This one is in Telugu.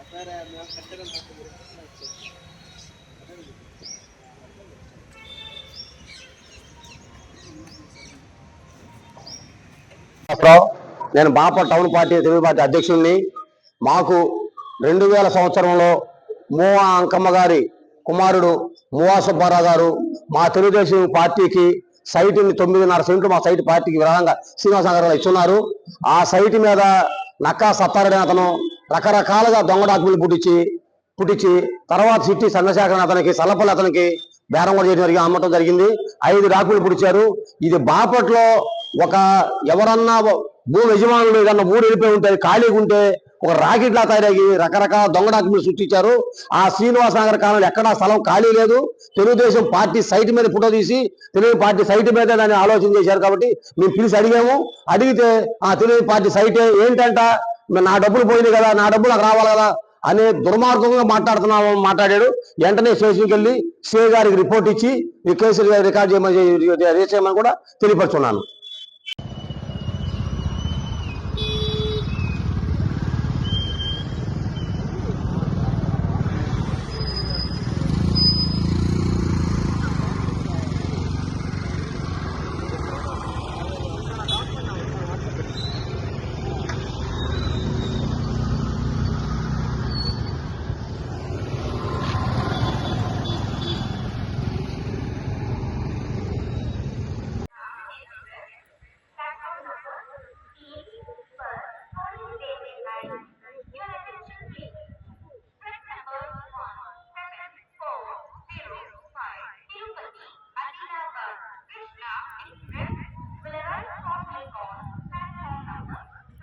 ಅಪಾರ ಕಟ್ಟಡ ಮಾಡ್ತಿದ್ದೀರಾ నేను బాప టౌన్ పార్టీ తెలుగు పార్టీ అధ్యక్షుడిని మాకు రెండు వేల సంవత్సరంలో మూవా అంకమ్మ గారి కుమారుడు మూవా సుబ్బారావు గారు మా తెలుగుదేశం పార్టీకి సైటుని తొమ్మిదిన్నర సెంట్లు మా సైట్ పార్టీకి విరాళంగా శ్రీనివాసనగర్లో ఇచ్చున్నారు. ఆ సైట్ మీద నక్కా సత్తారెడ్డి అతను రకరకాలుగా దొంగ డాక్యుమెంట్లు పుట్టించి పుట్టించి తర్వాత సిట్టి చంద్రశేఖర్ అతనికి సలపలు అతనికి బేరం కూడా చేయడం జరిగింది. అమ్మటం జరిగింది. ఐదు డాకులు పుడిచారు. ఇది బాపట్లో ఒక ఎవరన్నా భూ యజమానులు ఏదన్నా ఊరు వెళ్ళిపోయి ఉంటే ఖాళీగా ఉంటే ఒక రాకెట్ లా తయారయ్యి రకరకాల దొంగ డాక్యుమెంట్ సృష్టించారు. ఆ శ్రీనివాస నగర్ కాలంలో ఎక్కడా స్థలం ఖాళీ లేదు. తెలుగుదేశం పార్టీ సైట్ మీద ఫోటో తీసి తెలుగు పార్టీ సైట్ మీద దాన్ని ఆలోచన చేశారు కాబట్టి మేము పిలిచి అడిగాము. అడిగితే ఆ తెలుగు పార్టీ సైటే ఏంటంట? నా డబ్బులు పోయినాయి కదా నా డబ్బులు రావాలి కదా అనే దుర్మార్గంగా మాట్లాడుతున్నాము మాట్లాడాడు. వెంటనే స్టేషన్కి వెళ్ళి సిఐ గారికి రిపోర్ట్ ఇచ్చి ఈ కేసు రికార్డ్ చేయమని రిజిస్టర్ చేయమని కూడా తెలియపరుచున్నాను.